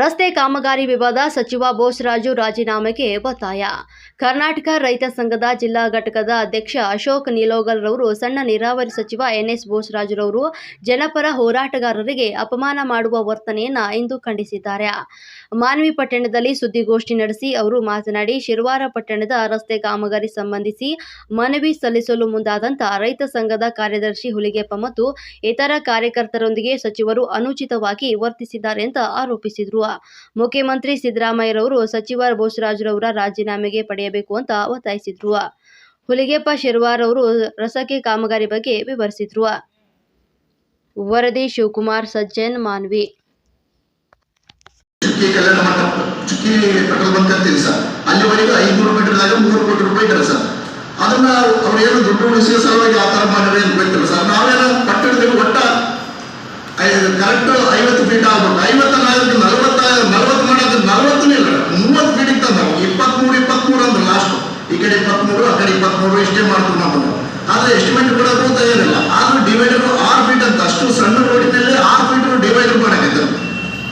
ರಸ್ತೆ ಕಾಮಗಾರಿ ವಿವಾದ, ಸಚಿವ ಬೋಸರಾಜು ರಾಜೀನಾಮೆಗೆ ಒತ್ತಾಯ. ಕರ್ನಾಟಕ ರೈತ ಸಂಘದ ಜಿಲ್ಲಾ ಘಟಕದ ಅಧ್ಯಕ್ಷ ಅಶೋಕ್ ನಿಲೋಗಲ್ ರವರು ಸಣ್ಣ ನೀರಾವರಿ ಸಚಿವ ಎನ್ಎಸ್ ಬೋಸರಾಜುರವರು, ಜನಪರ ಹೋರಾಟಗಾರರಿಗೆ ಅಪಮಾನ ಮಾಡುವ ವರ್ತನೆಯನ್ನ ಇಂದು ಖಂಡಿಸಿದ್ದಾರೆ. ಮಾನ್ವಿ ಪಟ್ಟಣದಲ್ಲಿ ಸುದ್ದಿಗೋಷ್ಠಿ ನಡೆಸಿ ಅವರು ಮಾತನಾಡಿ, ಶಿರವಾರ ಪಟ್ಟಣದ ರಸ್ತೆ ಕಾಮಗಾರಿ ಸಂಬಂಧಿಸಿ ಮನವಿ ಸಲ್ಲಿಸಲು ಮುಂದಾದಂತ ರೈತ ಸಂಘದ ಕಾರ್ಯದರ್ಶಿ ಹುಲಿಗೆಪ್ಪ ಮತ್ತು ಇತರ ಕಾರ್ಯಕರ್ತರೊಂದಿಗೆ ಸಚಿವರು ಅನುಚಿತವಾಗಿ ವರ್ತಿಸಿದ್ದಾರೆ ಅಂತ ಆರೋಪಿಸಿದರು. ಮುಖ್ಯಮಂತ್ರಿ ಸಿದ್ದರಾಮಯ್ಯರವರು ಸಚಿವ ಬೋಸರಾಜುರವರ ರಾಜೀನಾಮೆಗೆ ಪಡೆಯಬೇಕು ಅಂತ ಒತ್ತಾಯಿಸಿದ್ರು. ಹುಲಿಗೆಪ್ಪ ಶಿರ್ವಾರ್ ಅವರು ರಸಕೆ ಕಾಮಗಾರಿ ಬಗ್ಗೆ ವಿವರಿಸಿದ್ರು. ವರದಿ ಶಿವಕುಮಾರ್, ಸಜ್ಜನ್, ಮಾನ್ವಿ. ಅದನ್ನ ಅವ್ರು ಏನು ದುಡ್ಡು ಉಳಿಸಿದ ಸಲುವಾಗಿ ಆ ತರ ಮಾಡಿದ್ರೆ ಗೊತ್ತಿಲ್ಲ ಸರ್. ನಾವೇನೋ ಪಟ್ಟಣದಲ್ಲಿ ಒಟ್ಟ ಕರೆಕ್ಟ್ ಐವತ್ತು ಫೀಟ್ ಆಗ್ಬೇಕು. ಐವತ್ತ ನಾಲ್ಕು ನಲವತ್ತ ನಲವತ್ತು ಮಾಡೋದು ನಲವತ್ತು ಇಲ್ಲ ಮೂವತ್ತು ಫೀಟಿಗೆ ತಂದ ಇಪ್ಪತ್ಮೂರು ಇಪ್ಪತ್ಮೂರು ಅಂದ್ರೆ ಲಾಸ್ಟ್ ಈ ಕಡೆ ಇಪ್ಪತ್ಮೂರು ಆ ಕಡೆ ಇಪ್ಪತ್ಮೂರು ಇಷ್ಟೇ ಮಾಡ್ತೀವಿ ನಾವು ಆದ್ರೆ ಎಸ್ಟಿಮೇಟ್ ಕೊಡೋದು ತಯಾರಿಲ್ಲ ಆದ್ರೂ ಡಿವೈಡರ್ ಆರು ಫೀಟ್ ಅಂತ ಅಷ್ಟು ಸಣ್ಣ ರೋಡಿನಲ್ಲಿ ಆರು ಫೀಟ್ ಡಿವೈಡರ್ ಮಾಡಕ್ಕೆ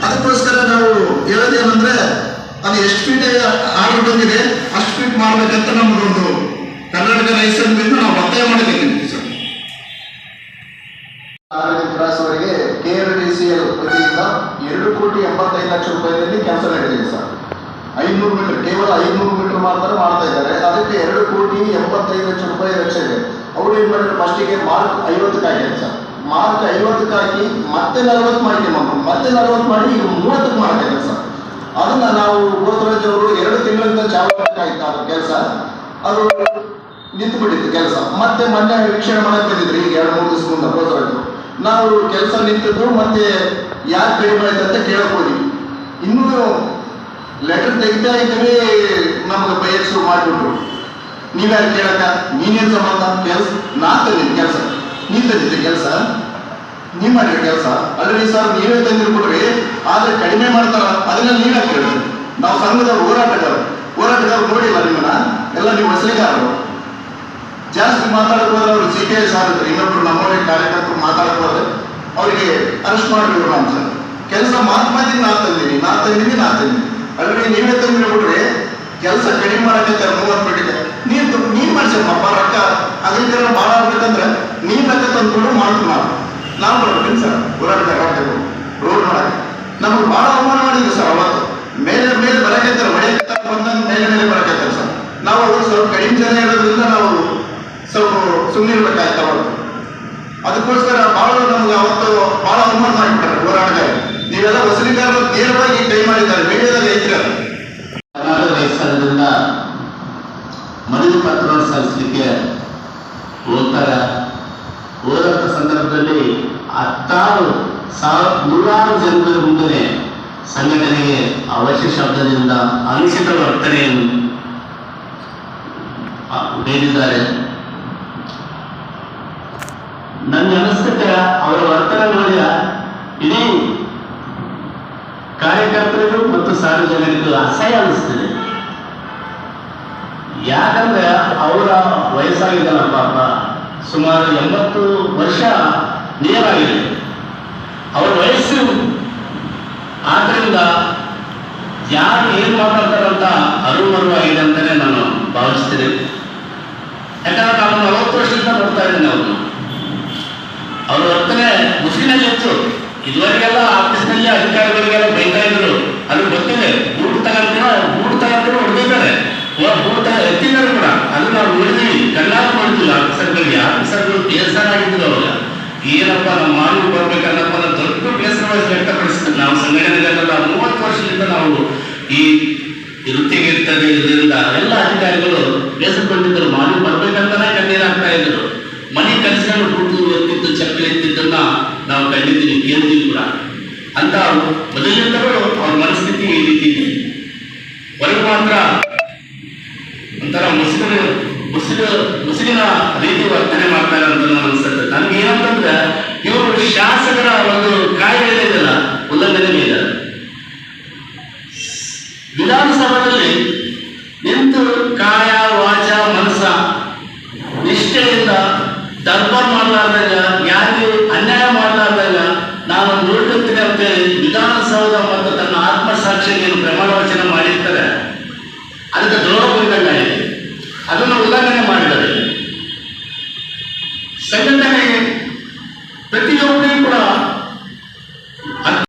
ಅದಕ್ಕೋಸ್ಕರ ನಾವು ಹೇಳೋದೇನಂದ್ರೆ ಅದು ಎಷ್ಟು ಫೀಟ್ ಆರ್ಡರ್ ಬಂದಿದೆ ಅಷ್ಟು ಮಾಡ್ಬೇಕಂತ ನಮ್ಮದೊಂದು ಕರ್ನಾಟಕ ಲೈಸನ್ಸ್ ನಾವು ಒತ್ತಾಯ ವತಿಯಿಂದ ಎರಡು ಕೋಟಿ ಎಂಬತ್ತೈದು ಲಕ್ಷ ರೂಪಾಯಿಯಲ್ಲಿ ಕ್ಯಾನ್ಸಲ್ ನಡೆದಿದೆ ಸರ್. ಐನೂರು ಮೀಟರ್, ಕೇವಲ ಐನೂರು ಮೀಟರ್ ಮಾತ್ರ ಮಾಡ್ತಾ ಇದ್ದಾರೆ. ಅದಕ್ಕೆ ಎರಡು ಕೋಟಿ ಎಂಬತ್ತೈದು ಲಕ್ಷ ರೂಪಾಯಿ ವೆಚ್ಚ ಇದೆ. ಅವ್ರು ಏನ್ ಮಾಡಿದ್ರು? ಫಸ್ಟಿಗೆ ಮಾರ್ಕ್ ಐವತ್ತಕ್ಕೆ ಸರ್. ಮಾರ್ಕ್ ಐವತ್ತಕ್ಕೆ ಹಾಕಿ ಮತ್ತೆ ನಲವತ್ತು ಮಾಡಿಕೊಂಡು ಮತ್ತೆ ನಲವತ್ತು ಮಾಡಿ ಈಗ ಮೂವತ್ತಕ್ಕೆ ಮಾಡ್ತಾ ಸರ್. ಅದನ್ನ ನಾವು ಗೋಸರಾಜ್ ಅವರು ಎರಡು ತಿಂಗಳಿಂದ ಚಾಲಕಾಯ್ತು ಅದ್ರ ಕೆಲಸ. ಅದು ನಿಂತು ಬಿಟ್ಟಿತ್ತು ಕೆಲಸ. ಮತ್ತೆ ಮೊನ್ನೆ ವೀಕ್ಷಣೆ ಮಾಡಕ್ ಈಗ ಎರಡು, ಮೂರು ದಿವಸ ಮುಂದೆ ನಾವು ಕೆಲಸ ನಿಂತಿದ್ದು, ಮತ್ತೆ ಯಾಕೆ ಕಡಿಮೆ ಆಯ್ತು ಅಂತ ಕೇಳಕ್ ಇನ್ನೂ ಲೆಟರ್ ತೆಗಿತಾ ಇದ್ದೀವಿ, ನಮ್ಗೆ ಬಯಸು ಮಾಡಿಬಿಟ್ರು. ನೀವ್ಯಾರು ಕೇಳಕ ನೀನೇನ್ ಸಂಬಂಧ? ಕೆಲಸ? ನಾ ತಂದಿದ್ದು ಕೆಲಸ. ನೀನ್ ತಂದಿದ್ದೆ ಕೆಲಸ? ನೀವ್ ಮಾಡಿರ ಕೆಲಸ? ಅಲ್ರಿ ಸರ್ ನೀವೇ ತಂದಿರ್ಬಿಡ್ರಿ ಆದ್ರೆ ಕಡಿಮೆ ಮಾಡ್ತಾರ ಅದನ್ನ ನೀವೇ ಕೇಳಿ ನಾವು ಸಂಘದ ಹೋರಾಟಗಾರರು. ಹೋರಾಟಗಾರರು ನೋಡಿಲ್ಲ ನಿಮ್ಮನ್ನ? ಎಲ್ಲ ನೀವು ಹೊಸಲಿಗಾರರು ಜಾಸ್ತಿ ಮಾತಾಡಕ್ ಹೋದ್ರೆ ಅವ್ರು ಸಿ ಕೆ ಎಸ್ ಆಗುತ್ತೆ. ಇನ್ನೊಬ್ರು ನಮ್ಮವರಿಗೆ ಕಾರ್ಯಕರ್ತರು ಮಾತಾಡಕ್ ಹೋದ್ರೆ ಅವರಿಗೆ ಅರೆಸ್ಟ್ ಮಾಡಿಬಿಡ್ರು ಅಂತ ಕೆಲಸ ಮಾತು ಮಾತಿಗೆ ನಾ ತಂದೀನಿ ನಾ ತಂದೀನಿ ನಾ ತಂದೀನಿ ಅಲ್ರಿ ನೀವೇ ತಂದಿರ್ಬಿಡ್ರಿ ಕೆಲಸ ಕಡಿಮೆ ಮಾಡಕ್ಕೆ ಮೂವತ್ತು ಬಿಟ್ಟಿದೆ ನೀನ್ ನೀನ್ ಮಾಡ್ಸಮ್ಮ ರೊಕ್ಕ ಅಗ್ರಿಕಲ್ಚರ್ ಭಾಳ ಆಗ್ಬೇಕಂದ್ರೆ ನೀನ್ ರೊಕ್ಕ ತಂದ್ಕೊಂಡು ಮಾಡ್ತು ನಾವು. ನಾವು ಬರ್ತೀನಿ ಸರ್? ಹೋರಾಟ ಆಗ್ಬೇಕು. ರೋಡ್ ಮಾಡಕ್ಕೆ. ನಮಗೆ ಬಹಳ ಅವಮಾನ ಮಾಡಿದ್ರು ಸರ್ ಅವತ್ತು ಮೇಲೆ ಮೇಲೆ ಬರಕತ್ತಾರೆ ಮಳೆ ಬಂದ ಮೇಲೆ ಮೇಲೆ ಬರಕತ್ತಾರೆ ಸರ್. ನಾವು ಅವರು ಸ್ವಲ್ಪ ಕಡಿಮೆ ಜನ ಇರೋದ್ರಿಂದ ನಾವು ಸ್ವಲ್ಪ ಸುಮ್ಮನೆ ಇರ್ಬೇಕಾಯ್ತು ಅವತ್ತು ಅದಕ್ಕೋಸ್ಕರ ಬಹಳ ನಮ್ಗೆ ಅವತ್ತು ಬಹಳ ಅವಮಾನ ಮಾಡಿಬಿಟ್ಟಾರೆ ಹೋರಾಟಗಾರ. ನೀವೆಲ್ಲ ವಸೂಲಿಗಾರರು ನೇರವಾಗಿ ಕೈ ಮಾಡಿದ್ದಾರೆ ರೈತ ಸಂಘದಿಂದ ಮನವಿ ಪತ್ರವನ್ನು ಸಲ್ಲಿಸಲಿಕ್ಕೆ ಹೋಗ್ತಾರೆ? ಹೋದಂಥ ಸಂದರ್ಭದಲ್ಲಿ ಹತ್ತಾರು ಸಾವಿರ, ನೂರಾರು ಜನರ ಮುಂದೆ ಸಂಘಟನೆಗೆ ಅವಶ್ಯ ಶಬ್ದದಿಂದ ಅನುಚಿತ ವರ್ತನೆಯನ್ನು ನೀಡಿದ್ದಾರೆ ನನಗೆ ಅನಿಸ್ತಕ್ಕೆ ಅವರ ವರ್ತನೆ ನೋಡಿ ಇಡೀ ಕಾರ್ಯಕರ್ತರಿಗೂ ಮತ್ತು ಸಾರ್ವಜನಿಕರಿಗೂ ಅಸಹ್ಯ ಅನಿಸ್ತದೆ ಯಾಕಂದ್ರೆ ಅವರ ವಯಸ್ಸಾಗಿದ್ದಾನ ಪಾಪ ಸುಮಾರು ಎಂಬತ್ತು ವರ್ಷ ನೇರಾಗಿದೆ. ಅವರ ವಯಸ್ಸು ಆದ್ರಿಂದ ಯಾರು ಏನು ಮಾತಾಡ್ತಾರಂತ ಅರುಮರುವಾಗಿದೆ ಅಂತಲೇ ನಾನು ಭಾವಿಸ್ತೀನಿ. ಯಾಕಂದ್ರೆ ನಾನು ನಲವತ್ತು ವರ್ಷದಿಂದ ನೋಡ್ತಾ ಇದ್ದೀನಿ ಅವ್ರನ್ನ ಅವ್ರ ವರ್ತನೆ ಮುಸ್ಲಿನಲ್ಲಿ ಹೆಚ್ಚು ಇದುವರೆಗೆಲ್ಲ ಆಫೀಸ್ನಲ್ಲಿ ಅಧಿಕಾರಿಗಳಿಗೆಲ್ಲ ಬೈತಾ ಇದ್ರು. ಅಲ್ಲಿ ಗೊತ್ತಿದೆ. ಏನಪ್ಪ ನಮ್ಮ ಮಾನವ ಬರ್ಬೇಕನ್ನಪ್ಪ ದೊಡ್ಡ ಬೇಸರ ವ್ಯಕ್ತಪಡಿಸಿದ್ರು. ನಾವು ಸಂಘಟನೆಗಳಲ್ಲ ಮೂವತ್ತು ವರ್ಷದಿಂದ ನಾವು ಈ ವೃತ್ತಿಗಿರ್ತದೆ ಇದರಿಂದ ಎಲ್ಲ ಅಧಿಕಾರಿಗಳು ಬೇಸರಗೊಂಡಿದ್ದರು. ಮಾನವ ಬರ್ಬೇಕಂತಾನೆ ಕಣ್ಣೀರಾಗ್ತಾ ಇದ್ರು ಮನೆ ಕನಸುಗಳು ಕೂತು ಎತ್ತಿದ್ದು ಚಪ್ಪಲಿ ಎತ್ತಿದ್ದನ್ನ ನಾವು ಕಂಡಿದ್ದೀವಿ, ಕೇಳಿದ್ದೀವಿ ಕೂಡ. ಅಂತ ಮೊದಲಿನಿಂದಲೂ ಅವ್ರ ಮನಸ್ಥಿತಿ ಈ ರೀತಿ ಇದೆ. ಹೊರಗೆ ಮಾತ್ರ ಒಂಥರ ಮುಸುಗಿನ ಮುಸುಗ ಮುಸುಗಿನ ರೀತಿ ವರ್ತನೆ ಮಾಡ್ತಾರೆ ಅಂತ ನನಗೆ ಅನ್ಸುತ್ತೆ. ನಮ್ಗೆ ಏನಂತಂದ್ರೆ, ಇವರು ಶಾಸಕರ ಒಂದು ಕಾಯ್ದೆ ಇದೆಯಲ್ಲ, ಉಲ್ಲಂಘನೆ ಮೇಲೆ. ವಿಧಾನಸಭೆಯಲ್ಲಿ ನಿಂತು ಕಾಯ, ವಾಚ ಮನಸಾ ನಿಷ್ಠೆಯಿಂದ ದರ್ಬಾರ್ ಮಾಡಲಾರ್ದಾಗ ಯಾರಿಗೂ ಅನ್ಯಾಯ ಮಾಡಲಾರ್ದಾಗ ನಾನು ನೋಡ್ಕೊತೀನಿ ಅಂತೇಳಿ ವಿಧಾನಸೌಧ